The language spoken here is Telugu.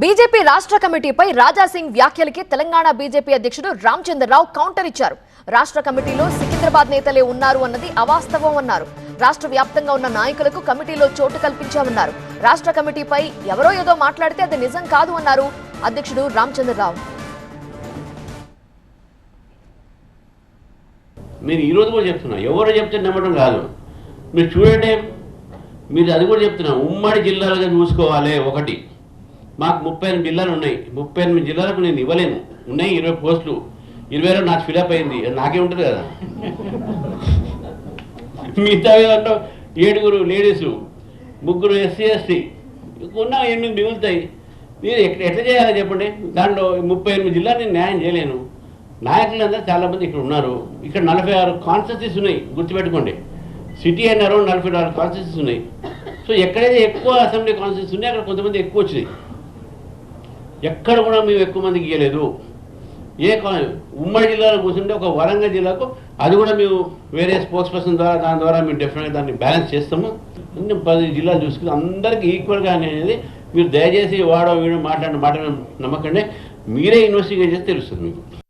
బీజేపీ రాష్ట్ర కమిటీపై రాజాసింగ్ వ్యాఖ్యలకి తెలంగాణ బీజేపీ అధ్యక్షుడు రామచంద్రరావు కౌంటర్ ఇచ్చారు. రాష్ట్ర కమిటీలో సికింద్రాబాద్ నేతలే ఉన్నారు అన్నది అవాస్తవం అన్నారు. రాష్ట్ర వ్యాప్తంగా ఉన్న నాయకులకు కమిటీలో చోటు కల్పించామన్నారు. రాష్ట్ర కమిటీపై ఎవరో ఏదో మాట్లాడితే అది నిజం కాదు అన్నారు అధ్యక్షుడు రామచంద్రరావు మీరు ఈరోజు కూడా చెప్తున్నా ఎవరు చెప్తే నమ్మడం కాదు. మీరు చూడండి మీరు అది కూడా చెప్తున్నా ఉమ్మడి జిల్లాలుగా చూసుకోవాలి ఒకటి. మాకు ముప్పై ఎనిమిది జిల్లాలు ఉన్నాయి. ముప్పై ఎనిమిది జిల్లాలకు నేను ఇవ్వలేను. ఉన్నాయి ఇరవై పోస్టులు. ఇరవై రెండు నాకు ఫిలప్ అయింది. నాకే ఉంటుంది కదా. మిగతా దాంట్లో ఏడుగురు లేడీసు ముగ్గురు ఎస్సీ ఎస్టీ. ఉన్న ఎనిమిది మిగులుతాయి. మీరు ఎట్లా ఎట్లా చేయాలో చెప్పండి. దాంట్లో ముప్పై ఎనిమిది జిల్లాలు నేను న్యాయం చేయలేను. నాయకులందరూ చాలామంది ఇక్కడ ఉన్నారు. ఇక్కడ నలభై ఆరు కాన్స్టిట్యూన్సీస్ ఉన్నాయి. గుర్తుపెట్టుకోండి. సిటీ అండ్ అరౌండ్ నలభై ఆరు కాన్స్టిట్యూన్సీస్ ఉన్నాయి. సో ఎక్కడైతే ఎక్కువ అసెంబ్లీ కాన్స్టిట్యూన్సీ ఉన్నాయి అక్కడ కొంతమంది ఎక్కువ వచ్చినాయి. ఎక్కడ కూడా మేము ఎక్కువ మందికి ఇవ్వలేదు ఏ ఉమ్మడి జిల్లాలో కూర్చుంటే ఒక వరంగల్ జిల్లాకు అది కూడా మేము వేరే స్పోర్ట్స్ పర్సన్ ద్వారా దాని ద్వారా మేము డెఫినెట్గా దాన్ని బ్యాలెన్స్ చేస్తాము. అన్ని పది జిల్లాలు చూసుకుని అందరికీ ఈక్వల్గా అనేది మీరు దయచేసి వాడో వీడో మాట్లాడిన మాట నమ్మకండి. మీరే ఇన్వెస్టిగేట్ చేస్తే తెలుస్తుంది మీకు.